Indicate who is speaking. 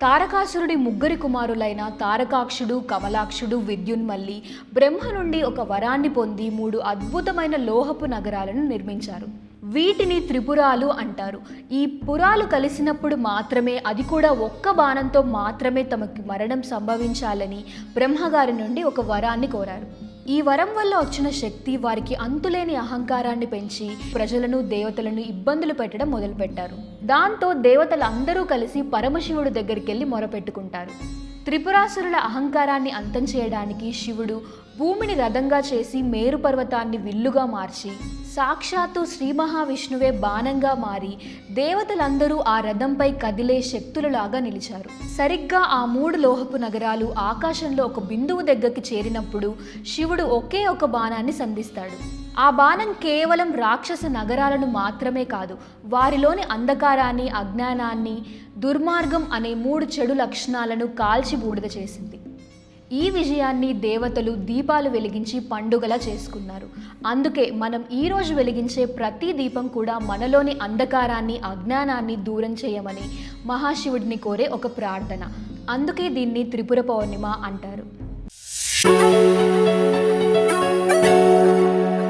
Speaker 1: తారకాసురుడి ముగ్గురి కుమారులైన తారకాక్షుడు కమలాక్షుడు విద్యున్మల్లి బ్రహ్మ నుండి ఒక వరాన్ని పొంది మూడు అద్భుతమైన లోహపు నగరాలను నిర్మించారు. వీటిని త్రిపురాలు అంటారు. ఈ పురాలు కలిసినప్పుడు మాత్రమే అది కూడా ఒక్క బాణంతో మాత్రమే తమకి మరణం సంభవించాలని బ్రహ్మగారి నుండి ఒక వరాన్ని కోరారు. ఈ వరం వల్ల వచ్చిన శక్తి వారికి అంతులేని అహంకారాన్ని పెంచి ప్రజలను దేవతలను ఇబ్బందులు పెట్టడం మొదలుపెట్టారు. దాంతో దేవతలందరూ కలిసి పరమశివుడు దగ్గరికి వెళ్ళి మొరపెట్టుకుంటారు. త్రిపురాసురుల అహంకారాన్ని అంతం చేయడానికి శివుడు భూమిని రథంగా చేసి మేరు పర్వతాన్ని విల్లుగా మార్చి సాక్షాత్తు శ్రీ మహావిష్ణువే బాణంగా మారి దేవతలందరూ ఆ రథంపై కదిలే శక్తులలాగా నిలిచారు. సరిగ్గా ఆ మూడు లోహపు నగరాలు ఆకాశంలో ఒక బిందువు దగ్గరికి చేరినప్పుడు శివుడు ఒకే ఒక బాణాన్ని సంధిస్తాడు. ఆ బాణం కేవలం రాక్షస నగరాలను మాత్రమే కాదు వారిలోని అంధకారాన్ని అజ్ఞానాన్ని దుర్మార్గం అనే మూడు చెడు లక్షణాలను కాల్చి బూడిద చేసింది. ఈ విజయాన్ని దేవతలు దీపాలు వెలిగించి పండుగలా చేసుకున్నారు. అందుకే మనం ఈరోజు వెలిగించే ప్రతి దీపం కూడా మనలోని అంధకారాన్ని అజ్ఞానాన్ని దూరం చేయమని మహాశివుడిని కోరే ఒక ప్రార్థన. అందుకే దీన్ని త్రిపుర పౌర్ణిమ అంటారు.